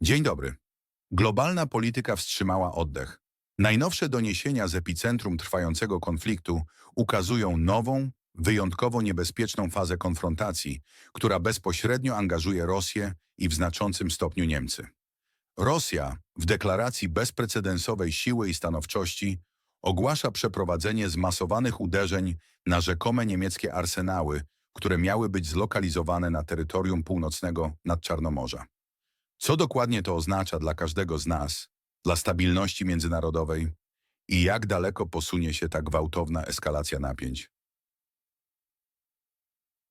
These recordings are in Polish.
Dzień dobry. Globalna polityka wstrzymała oddech. Najnowsze doniesienia z epicentrum trwającego konfliktu ukazują nową, wyjątkowo niebezpieczną fazę konfrontacji, która bezpośrednio angażuje Rosję i w znaczącym stopniu Niemcy. Rosja w deklaracji bezprecedensowej siły i stanowczości ogłasza przeprowadzenie zmasowanych uderzeń na rzekome niemieckie arsenały, które miały być zlokalizowane na terytorium północnego Nadczarnomorza. Co dokładnie to oznacza dla każdego z nas, dla stabilności międzynarodowej i jak daleko posunie się ta gwałtowna eskalacja napięć?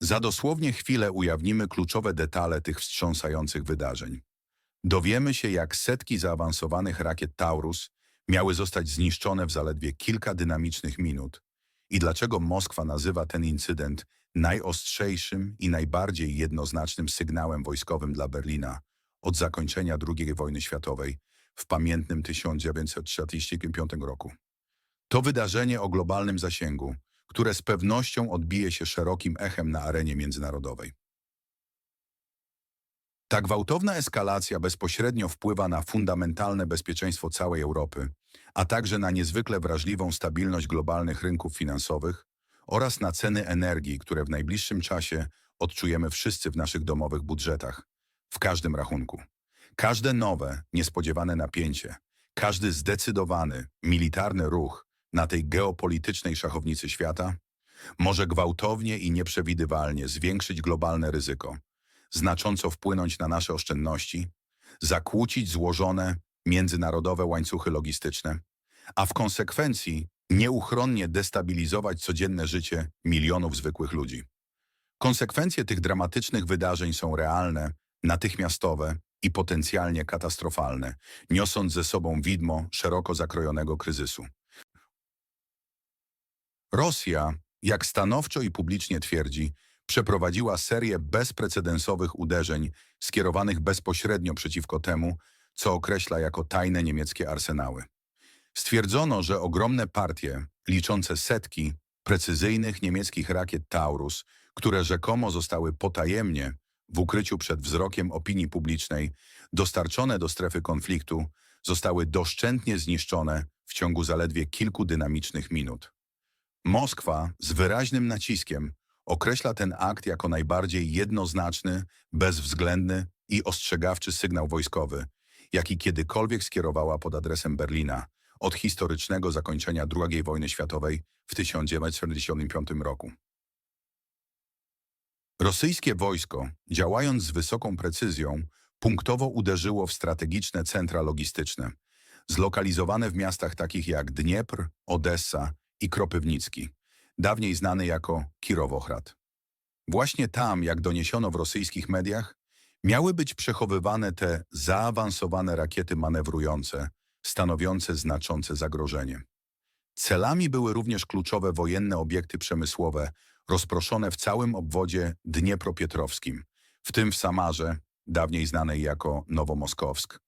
Za dosłownie chwilę ujawnimy kluczowe detale tych wstrząsających wydarzeń. Dowiemy się, jak setki zaawansowanych rakiet Taurus miały zostać zniszczone w zaledwie kilka dynamicznych minut i dlaczego Moskwa nazywa ten incydent najostrzejszym i najbardziej jednoznacznym sygnałem wojskowym dla Berlina od zakończenia II wojny światowej w pamiętnym 1945 roku. To wydarzenie o globalnym zasięgu, które z pewnością odbije się szerokim echem na arenie międzynarodowej. Ta gwałtowna eskalacja bezpośrednio wpływa na fundamentalne bezpieczeństwo całej Europy, a także na niezwykle wrażliwą stabilność globalnych rynków finansowych oraz na ceny energii, które w najbliższym czasie odczujemy wszyscy w naszych domowych budżetach, w każdym rachunku. Każde nowe, niespodziewane napięcie, każdy zdecydowany, militarny ruch na tej geopolitycznej szachownicy świata może gwałtownie i nieprzewidywalnie zwiększyć globalne ryzyko, znacząco wpłynąć na nasze oszczędności, zakłócić złożone międzynarodowe łańcuchy logistyczne, a w konsekwencji nieuchronnie destabilizować codzienne życie milionów zwykłych ludzi. Konsekwencje tych dramatycznych wydarzeń są realne, natychmiastowe i potencjalnie katastrofalne, niosąc ze sobą widmo szeroko zakrojonego kryzysu. Rosja, jak stanowczo i publicznie twierdzi, przeprowadziła serię bezprecedensowych uderzeń skierowanych bezpośrednio przeciwko temu, co określa jako tajne niemieckie arsenały. Stwierdzono, że ogromne partie, liczące setki precyzyjnych niemieckich rakiet Taurus, które rzekomo zostały potajemnie, w ukryciu przed wzrokiem opinii publicznej, dostarczone do strefy konfliktu, zostały doszczętnie zniszczone w ciągu zaledwie kilku dynamicznych minut. Moskwa z wyraźnym naciskiem określa ten akt jako najbardziej jednoznaczny, bezwzględny i ostrzegawczy sygnał wojskowy, jaki kiedykolwiek skierowała pod adresem Berlina od historycznego zakończenia II wojny światowej w 1945 roku. Rosyjskie wojsko, działając z wysoką precyzją, punktowo uderzyło w strategiczne centra logistyczne, zlokalizowane w miastach takich jak Dniepr, Odessa i Kropywnicki, dawniej znany jako Kirowohrad. Właśnie tam, jak doniesiono w rosyjskich mediach, miały być przechowywane te zaawansowane rakiety manewrujące, stanowiące znaczące zagrożenie. Celami były również kluczowe wojenne obiekty przemysłowe rozproszone w całym obwodzie dniepropietrowskim, w tym w Samarze, dawniej znanej jako Nowomoskowsk,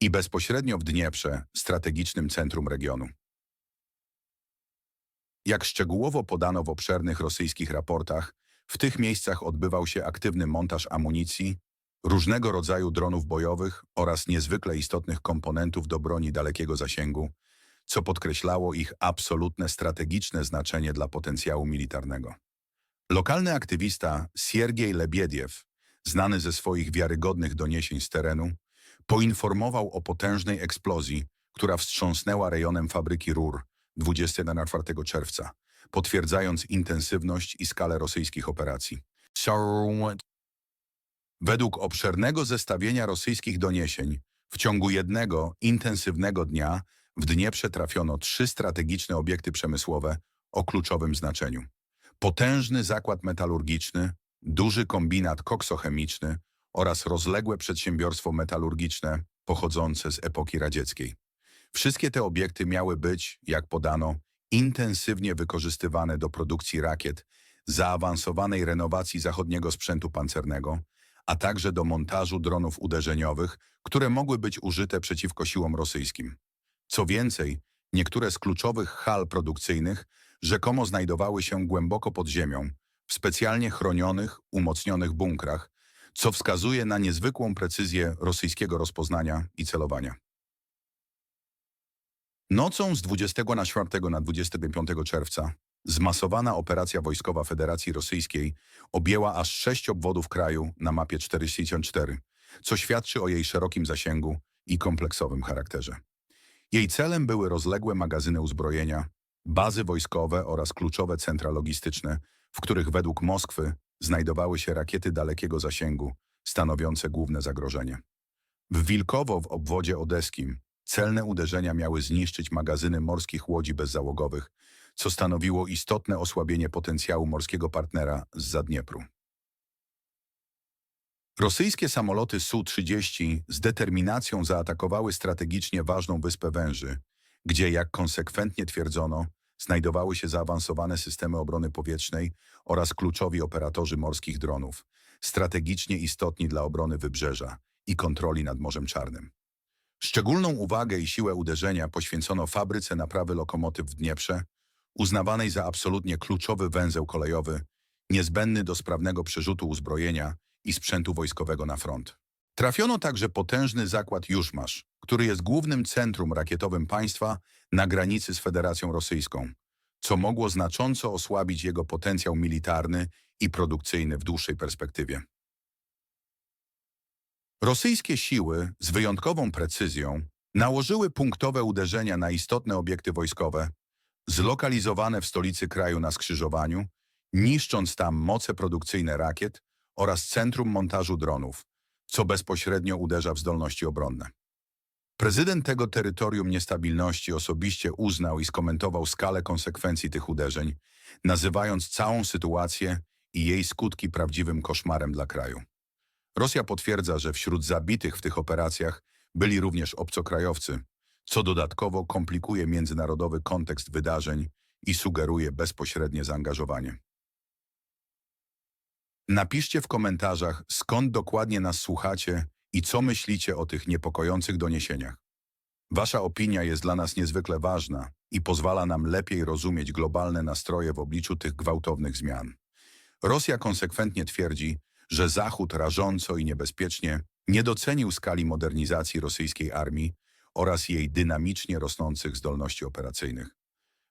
i bezpośrednio w Dnieprze, strategicznym centrum regionu. Jak szczegółowo podano w obszernych rosyjskich raportach, w tych miejscach odbywał się aktywny montaż amunicji, różnego rodzaju dronów bojowych oraz niezwykle istotnych komponentów do broni dalekiego zasięgu, co podkreślało ich absolutne strategiczne znaczenie dla potencjału militarnego. Lokalny aktywista Siergiej Lebiediew, znany ze swoich wiarygodnych doniesień z terenu, poinformował o potężnej eksplozji, która wstrząsnęła rejonem fabryki rur 24 czerwca, potwierdzając intensywność i skalę rosyjskich operacji. Według obszernego zestawienia rosyjskich doniesień, w ciągu jednego intensywnego dnia w Dnieprze trafiono trzy strategiczne obiekty przemysłowe o kluczowym znaczeniu. Potężny zakład metalurgiczny, duży kombinat koksochemiczny oraz rozległe przedsiębiorstwo metalurgiczne pochodzące z epoki radzieckiej. Wszystkie te obiekty miały być, jak podano, intensywnie wykorzystywane do produkcji rakiet, zaawansowanej renowacji zachodniego sprzętu pancernego, a także do montażu dronów uderzeniowych, które mogły być użyte przeciwko siłom rosyjskim. Co więcej, niektóre z kluczowych hal produkcyjnych rzekomo znajdowały się głęboko pod ziemią, w specjalnie chronionych, umocnionych bunkrach, co wskazuje na niezwykłą precyzję rosyjskiego rozpoznania i celowania. Nocą z 24 na 25 czerwca zmasowana operacja wojskowa Federacji Rosyjskiej objęła aż sześć obwodów kraju na mapie 464, co świadczy o jej szerokim zasięgu i kompleksowym charakterze. Jej celem były rozległe magazyny uzbrojenia, bazy wojskowe oraz kluczowe centra logistyczne, w których według Moskwy znajdowały się rakiety dalekiego zasięgu, stanowiące główne zagrożenie. W Wilkowo w obwodzie odeskim celne uderzenia miały zniszczyć magazyny morskich łodzi bezzałogowych, co stanowiło istotne osłabienie potencjału morskiego partnera z Zadniepru. Rosyjskie samoloty Su-30 z determinacją zaatakowały strategicznie ważną wyspę Węży, gdzie, jak konsekwentnie twierdzono, znajdowały się zaawansowane systemy obrony powietrznej oraz kluczowi operatorzy morskich dronów, strategicznie istotni dla obrony wybrzeża i kontroli nad Morzem Czarnym. Szczególną uwagę i siłę uderzenia poświęcono fabryce naprawy lokomotyw w Dnieprze, uznawanej za absolutnie kluczowy węzeł kolejowy, niezbędny do sprawnego przerzutu uzbrojenia i sprzętu wojskowego na front. Trafiono także potężny zakład Juszmasz, który jest głównym centrum rakietowym państwa na granicy z Federacją Rosyjską, co mogło znacząco osłabić jego potencjał militarny i produkcyjny w dłuższej perspektywie. Rosyjskie siły z wyjątkową precyzją nałożyły punktowe uderzenia na istotne obiekty wojskowe, zlokalizowane w stolicy kraju na skrzyżowaniu, niszcząc tam moce produkcyjne rakiet oraz centrum montażu dronów, co bezpośrednio uderza w zdolności obronne. Prezydent tego terytorium niestabilności osobiście uznał i skomentował skalę konsekwencji tych uderzeń, nazywając całą sytuację i jej skutki prawdziwym koszmarem dla kraju. Rosja potwierdza, że wśród zabitych w tych operacjach byli również obcokrajowcy, co dodatkowo komplikuje międzynarodowy kontekst wydarzeń i sugeruje bezpośrednie zaangażowanie. Napiszcie w komentarzach, skąd dokładnie nas słuchacie i co myślicie o tych niepokojących doniesieniach. Wasza opinia jest dla nas niezwykle ważna i pozwala nam lepiej rozumieć globalne nastroje w obliczu tych gwałtownych zmian. Rosja konsekwentnie twierdzi, że Zachód rażąco i niebezpiecznie nie docenił skali modernizacji rosyjskiej armii oraz jej dynamicznie rosnących zdolności operacyjnych.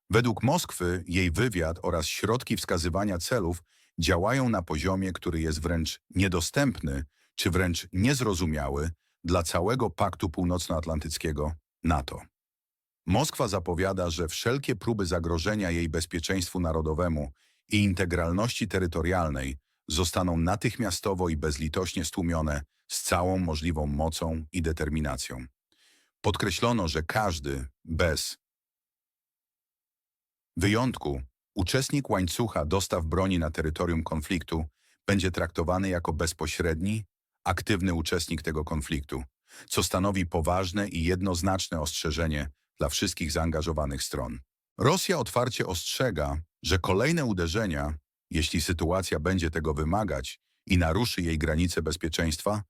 Według Moskwy jej wywiad oraz środki wskazywania celów działają na poziomie, który jest wręcz niedostępny czy wręcz niezrozumiały dla całego Paktu Północnoatlantyckiego NATO. Moskwa zapowiada, że wszelkie próby zagrożenia jej bezpieczeństwu narodowemu i integralności terytorialnej zostaną natychmiastowo i bezlitośnie stłumione z całą możliwą mocą i determinacją. Podkreślono, że każdy, bez wyjątku, uczestnik łańcucha dostaw broni na terytorium konfliktu będzie traktowany jako bezpośredni, aktywny uczestnik tego konfliktu, co stanowi poważne i jednoznaczne ostrzeżenie dla wszystkich zaangażowanych stron. Rosja otwarcie ostrzega, że kolejne uderzenia, jeśli sytuacja będzie tego wymagać i naruszy jej granice bezpieczeństwa,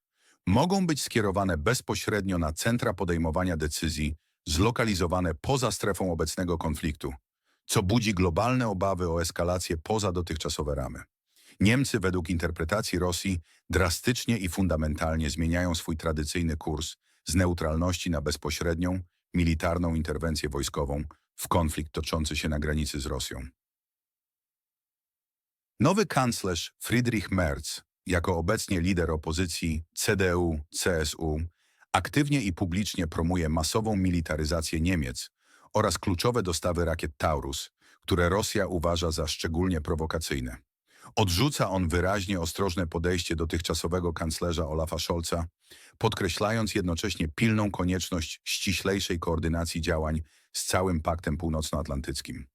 mogą być skierowane bezpośrednio na centra podejmowania decyzji zlokalizowane poza strefą obecnego konfliktu, co budzi globalne obawy o eskalację poza dotychczasowe ramy. Niemcy według interpretacji Rosji drastycznie i fundamentalnie zmieniają swój tradycyjny kurs z neutralności na bezpośrednią, militarną interwencję wojskową w konflikt toczący się na granicy z Rosją. Nowy kanclerz Friedrich Merz, jako obecnie lider opozycji CDU-CSU, aktywnie i publicznie promuje masową militaryzację Niemiec oraz kluczowe dostawy rakiet Taurus, które Rosja uważa za szczególnie prowokacyjne. Odrzuca on wyraźnie ostrożne podejście dotychczasowego kanclerza Olafa Scholza, podkreślając jednocześnie pilną konieczność ściślejszej koordynacji działań z całym Paktem Północnoatlantyckim.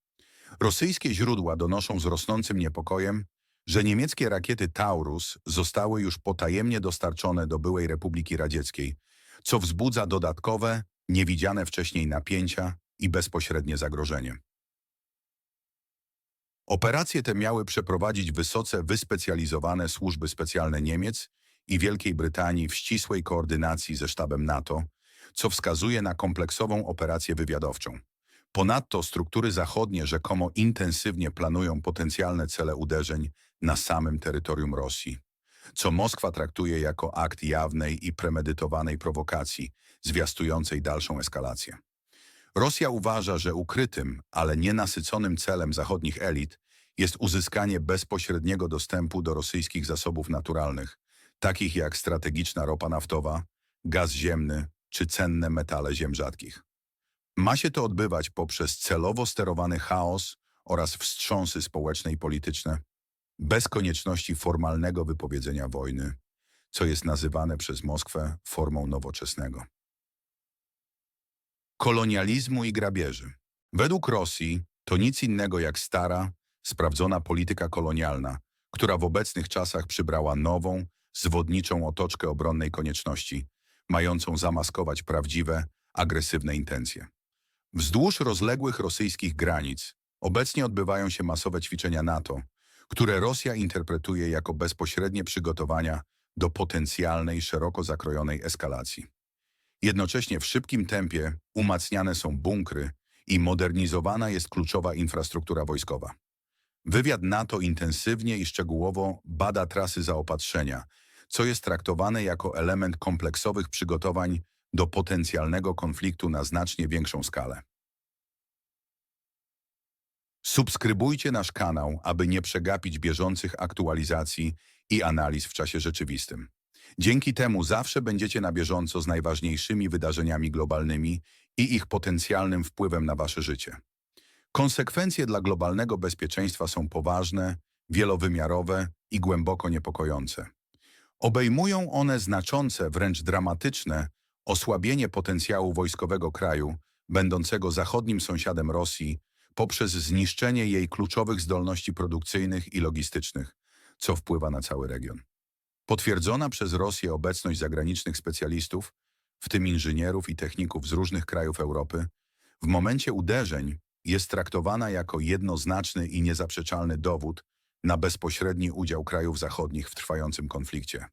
Rosyjskie źródła donoszą z rosnącym niepokojem, że niemieckie rakiety Taurus zostały już potajemnie dostarczone do byłej Republiki Radzieckiej, co wzbudza dodatkowe, niewidziane wcześniej napięcia i bezpośrednie zagrożenie. Operacje te miały przeprowadzić wysoce wyspecjalizowane służby specjalne Niemiec i Wielkiej Brytanii w ścisłej koordynacji ze sztabem NATO, co wskazuje na kompleksową operację wywiadowczą. Ponadto struktury zachodnie rzekomo intensywnie planują potencjalne cele uderzeń na samym terytorium Rosji. co Moskwa traktuje jako akt jawnej i premedytowanej prowokacji, zwiastującej dalszą eskalację. Rosja uważa, że ukrytym, ale nienasyconym celem zachodnich elit jest uzyskanie bezpośredniego dostępu do rosyjskich zasobów naturalnych, takich jak strategiczna ropa naftowa, gaz ziemny czy cenne metale ziem rzadkich. Ma się to odbywać poprzez celowo sterowany chaos oraz wstrząsy społeczne i polityczne, bez konieczności formalnego wypowiedzenia wojny, co jest nazywane przez Moskwę formą nowoczesnego. Kolonializmu i grabieży. Według Rosji to nic innego jak stara, sprawdzona polityka kolonialna, która w obecnych czasach przybrała nową, zwodniczą otoczkę obronnej konieczności, mającą zamaskować prawdziwe, agresywne intencje. Wzdłuż rozległych rosyjskich granic obecnie odbywają się masowe ćwiczenia NATO, które Rosja interpretuje jako bezpośrednie przygotowania do potencjalnej, szeroko zakrojonej eskalacji. Jednocześnie w szybkim tempie umacniane są bunkry i modernizowana jest kluczowa infrastruktura wojskowa. Wywiad NATO intensywnie i szczegółowo bada trasy zaopatrzenia, co jest traktowane jako element kompleksowych przygotowań do potencjalnego konfliktu na znacznie większą skalę. Subskrybujcie nasz kanał, aby nie przegapić bieżących aktualizacji i analiz w czasie rzeczywistym. Dzięki temu zawsze będziecie na bieżąco z najważniejszymi wydarzeniami globalnymi i ich potencjalnym wpływem na wasze życie. Konsekwencje dla globalnego bezpieczeństwa są poważne, wielowymiarowe i głęboko niepokojące. Obejmują one znaczące, wręcz dramatyczne, osłabienie potencjału wojskowego kraju, będącego zachodnim sąsiadem Rosji, poprzez zniszczenie jej kluczowych zdolności produkcyjnych i logistycznych, co wpływa na cały region. Potwierdzona przez Rosję obecność zagranicznych specjalistów, w tym inżynierów i techników z różnych krajów Europy, w momencie uderzeń jest traktowana jako jednoznaczny i niezaprzeczalny dowód na bezpośredni udział krajów zachodnich w trwającym konflikcie.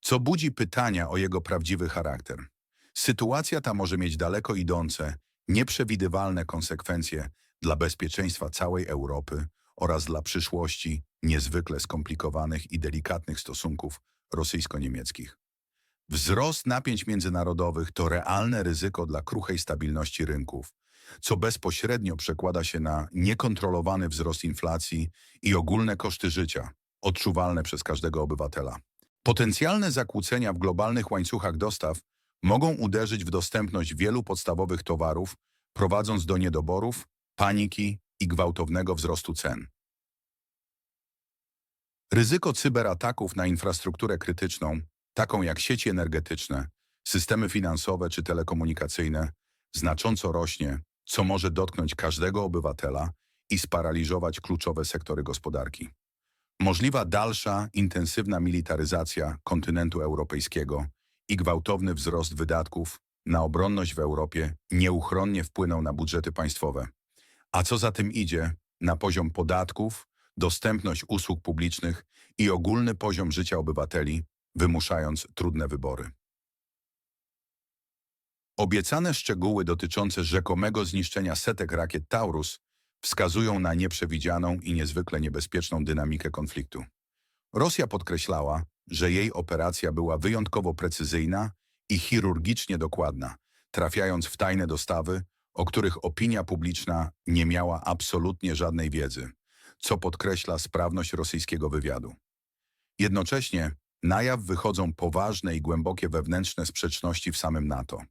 Co budzi pytania o jego prawdziwy charakter. Sytuacja ta może mieć daleko idące, nieprzewidywalne konsekwencje dla bezpieczeństwa całej Europy oraz dla przyszłości niezwykle skomplikowanych i delikatnych stosunków rosyjsko-niemieckich. Wzrost napięć międzynarodowych to realne ryzyko dla kruchej stabilności rynków, co bezpośrednio przekłada się na niekontrolowany wzrost inflacji i ogólne koszty życia, odczuwalne przez każdego obywatela. Potencjalne zakłócenia w globalnych łańcuchach dostaw mogą uderzyć w dostępność wielu podstawowych towarów, prowadząc do niedoborów, paniki i gwałtownego wzrostu cen. Ryzyko cyberataków na infrastrukturę krytyczną, taką jak sieci energetyczne, systemy finansowe czy telekomunikacyjne, znacząco rośnie, co może dotknąć każdego obywatela i sparaliżować kluczowe sektory gospodarki. Możliwa dalsza, intensywna militaryzacja kontynentu europejskiego i gwałtowny wzrost wydatków na obronność w Europie nieuchronnie wpłyną na budżety państwowe. A co za tym idzie, na poziom podatków, dostępność usług publicznych i ogólny poziom życia obywateli, wymuszając trudne wybory. Obiecane szczegóły dotyczące rzekomego zniszczenia setek rakiet Taurus wskazują na nieprzewidzianą i niezwykle niebezpieczną dynamikę konfliktu. Rosja podkreślała, że jej operacja była wyjątkowo precyzyjna i chirurgicznie dokładna, trafiając w tajne dostawy, o których opinia publiczna nie miała absolutnie żadnej wiedzy, co podkreśla sprawność rosyjskiego wywiadu. Jednocześnie na jaw wychodzą poważne i głębokie wewnętrzne sprzeczności w samym NATO.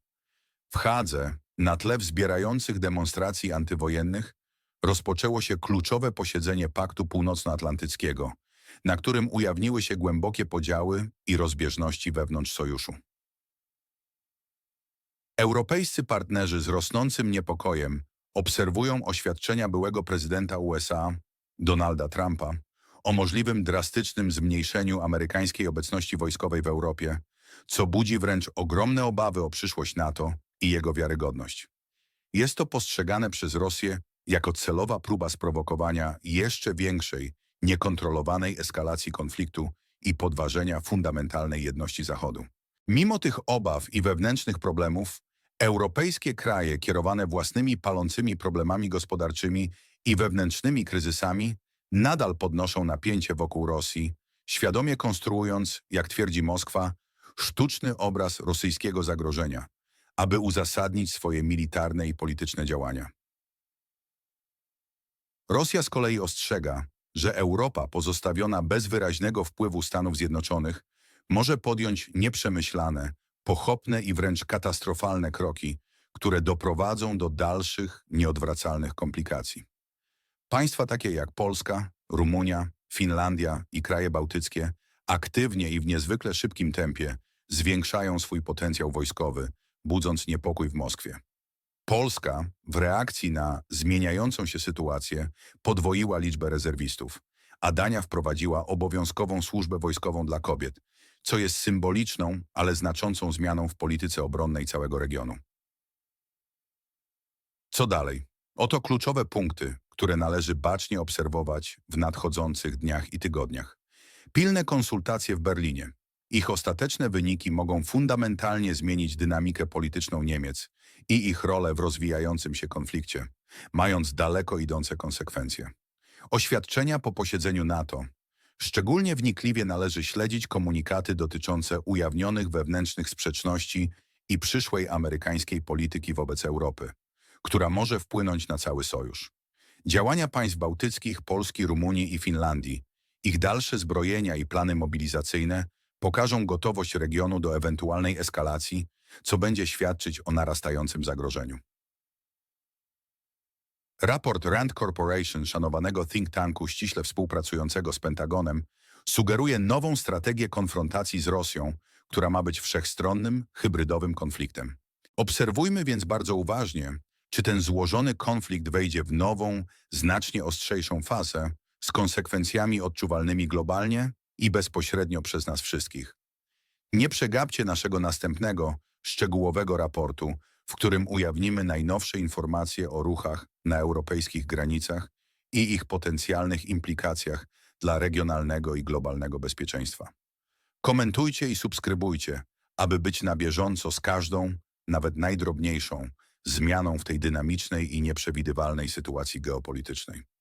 W Hadze, na tle wzbierających demonstracji antywojennych, rozpoczęło się kluczowe posiedzenie Paktu Północnoatlantyckiego, na którym ujawniły się głębokie podziały i rozbieżności wewnątrz sojuszu. Europejscy partnerzy z rosnącym niepokojem obserwują oświadczenia byłego prezydenta USA, Donalda Trumpa, o możliwym drastycznym zmniejszeniu amerykańskiej obecności wojskowej w Europie, co budzi wręcz ogromne obawy o przyszłość NATO i jego wiarygodność. Jest to postrzegane przez Rosję jako celowa próba sprowokowania jeszcze większej, niekontrolowanej eskalacji konfliktu i podważenia fundamentalnej jedności Zachodu. Mimo tych obaw i wewnętrznych problemów, europejskie kraje kierowane własnymi palącymi problemami gospodarczymi i wewnętrznymi kryzysami nadal podnoszą napięcie wokół Rosji, świadomie konstruując, jak twierdzi Moskwa, sztuczny obraz rosyjskiego zagrożenia, aby uzasadnić swoje militarne i polityczne działania. Rosja z kolei ostrzega, że Europa pozostawiona bez wyraźnego wpływu Stanów Zjednoczonych może podjąć nieprzemyślane, pochopne i wręcz katastrofalne kroki, które doprowadzą do dalszych, nieodwracalnych komplikacji. Państwa takie jak Polska, Rumunia, Finlandia i kraje bałtyckie aktywnie i w niezwykle szybkim tempie zwiększają swój potencjał wojskowy, budząc niepokój w Moskwie. Polska w reakcji na zmieniającą się sytuację podwoiła liczbę rezerwistów, a Dania wprowadziła obowiązkową służbę wojskową dla kobiet, co jest symboliczną, ale znaczącą zmianą w polityce obronnej całego regionu. Co dalej? Oto kluczowe punkty, które należy bacznie obserwować w nadchodzących dniach i tygodniach. Pilne konsultacje w Berlinie. Ich ostateczne wyniki mogą fundamentalnie zmienić dynamikę polityczną Niemiec i ich rolę w rozwijającym się konflikcie, mając daleko idące konsekwencje. Oświadczenia po posiedzeniu NATO. Szczególnie wnikliwie należy śledzić komunikaty dotyczące ujawnionych wewnętrznych sprzeczności i przyszłej amerykańskiej polityki wobec Europy, która może wpłynąć na cały sojusz. Działania państw bałtyckich, Polski, Rumunii i Finlandii, ich dalsze zbrojenia i plany mobilizacyjne pokażą gotowość regionu do ewentualnej eskalacji, co będzie świadczyć o narastającym zagrożeniu. Raport Rand Corporation, szanowanego think tanku ściśle współpracującego z Pentagonem, sugeruje nową strategię konfrontacji z Rosją, która ma być wszechstronnym, hybrydowym konfliktem. Obserwujmy więc bardzo uważnie, czy ten złożony konflikt wejdzie w nową, znacznie ostrzejszą fazę z konsekwencjami odczuwalnymi globalnie i bezpośrednio przez nas wszystkich. Nie przegapcie naszego następnego, szczegółowego raportu, w którym ujawnimy najnowsze informacje o ruchach na europejskich granicach i ich potencjalnych implikacjach dla regionalnego i globalnego bezpieczeństwa. Komentujcie i subskrybujcie, aby być na bieżąco z każdą, nawet najdrobniejszą, zmianą w tej dynamicznej i nieprzewidywalnej sytuacji geopolitycznej.